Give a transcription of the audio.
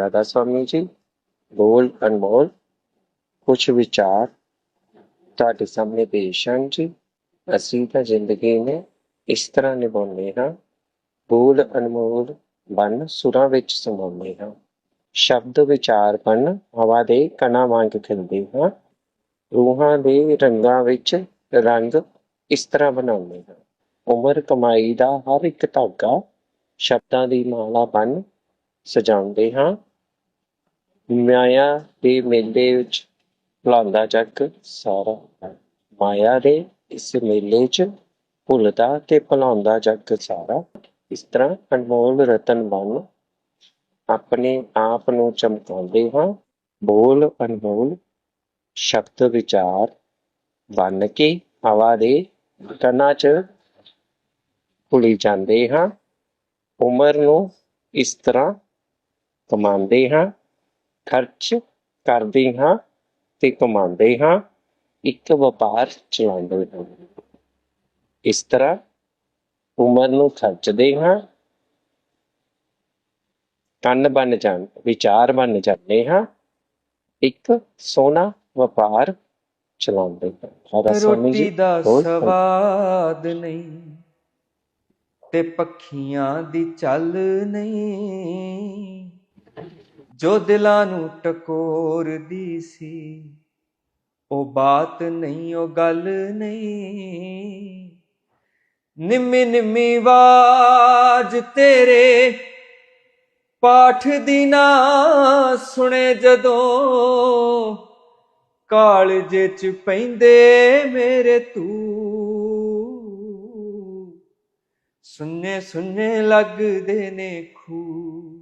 ਰਾਧਾ ਸਵਾਮੀ ਜੀ ਬੋਲ ਅਨਮੋਲ ਕੁਝ ਵਿਚਾਰ ਤੁਹਾਡੇ ਸਾਹਮਣੇ ਪੇਸ਼ ਹਨ ਜੀ ਅਸੀਂ ਤਾਂ ਜ਼ਿੰਦਗੀ ਨੇ ਇਸ ਤਰ੍ਹਾਂ ਨਿਭਾਉਂਦੇ ਹਾਂ ਬੋਲ ਅਨਮੋਲ ਬਨ ਸੁਰਾਂ ਵਿੱਚ ਸਮਾਉਂਦੇ ਹਾਂ ਸ਼ਬਦ ਵਿਚਾਰ ਬਨ ਹਵਾ ਦੇ ਕਣਾਂ ਵਾਂਗ ਖਿਲਦੇ ਹਾਂ ਰੂਹਾਂ ਦੇ ਰੰਗਾਂ ਵਿੱਚ ਰੰਗ ਇਸ ਤਰ੍ਹਾਂ ਬਣਾਉਂਦੇ ਹਾਂ ਉਮਰ ਕਮਾਈ ਦਾ ਹਰ ਇੱਕ ਧਾਗਾ ਸ਼ਬਦਾਂ ਦੀ ਮਾਲਾ ਬਨ ਸਜਾਉਂਦੇ ਹਾਂ ਮਾਇਆ ਦੇ ਮੇਲੇ ਵਿੱਚ ਭੁਲਾਉਂਦਾ ਜੱਗ ਸਾਰਾ। ਮਾਇਆ ਦੇ ਇਸ ਮੇਲੇ 'ਚ ਭੁੱਲਦਾ ਤੇ ਭੁਲਾਉਂਦਾ ਜੱਗ ਸਾਰਾ। ਇਸ ਤਰ੍ਹਾਂ ਅਨਮੋਲ ਰਤਨ ਬਣ ਆਪਣੇ ਆਪ ਨੂੰ ਚਮਕਾਉਂਦੇ ਹਾਂ। ਬੋਲ ਅਨਮੋਲ, ਸ਼ਬਦ ਵਿਚਾਰ ਬਨ ਕੇ ਹਵਾ ਦੇ ਕਣਾਂ 'ਚ ਭੁੱਲੀ ਜਾਂਦੇ ਹਾਂ। ਉਮਰ ਨੂੰ ਇਸ ਤਰ੍ਹਾਂ ਕਮਾਉਂਦੇ ਹਾਂ। ਖਰਚ ਕਰਦੇ ਹਾਂ ਤੇ ਕਮਾਉਂਦੇ ਹਾਂ ਇੱਕ ਵਪਾਰ ਚਲਾਉਂਦੇ ਹਾਂ। ਇਸ ਤਰ੍ਹਾਂ ਉਮਰ ਨੂੰ ਖਰਚਦੇ ਹਾਂ ਕੰਨ ਬਣ ਜਾਣ ਵਿਚਾਰ ਬਣ ਜਾਂਦੇ ਹਾਂ ਇੱਕ ਸੋਹਣਾ ਵਪਾਰ ਚਲਾਉਂਦੇ ਹਾਂ। ਜੀ ਰੋਟੀ ਦਾ ਸਵਾਦ ਨਹੀਂ ਤੇ ਪੱਖੀਆਂ ਦੀ ਚੱਲ ਨਹੀਂ। ਜੋ ਦਿਲਾਂ ਨੂੰ ਟਕੋਰਦੀ ਸੀ, ਉਹ ਬਾਤ ਨਹੀਂ, ਉਹ ਗੱਲ ਨਹੀਂ। ਨਿੰਮੀ ਨਿੰਮੀ ਆਵਾਜ਼ ਤੇਰੇ ਪਾਠ ਦੀ ਨਾ ਸੁਣੇ ਜਦੋਂ, ਕਾਲਜ ਚ ਪੈਂਦੇ ਮੇਰੇ ਤੂੰ। ਸੁਨੇ ਸੁਨੇ ਲੱਗਦੇ ਨੇ ਖੂ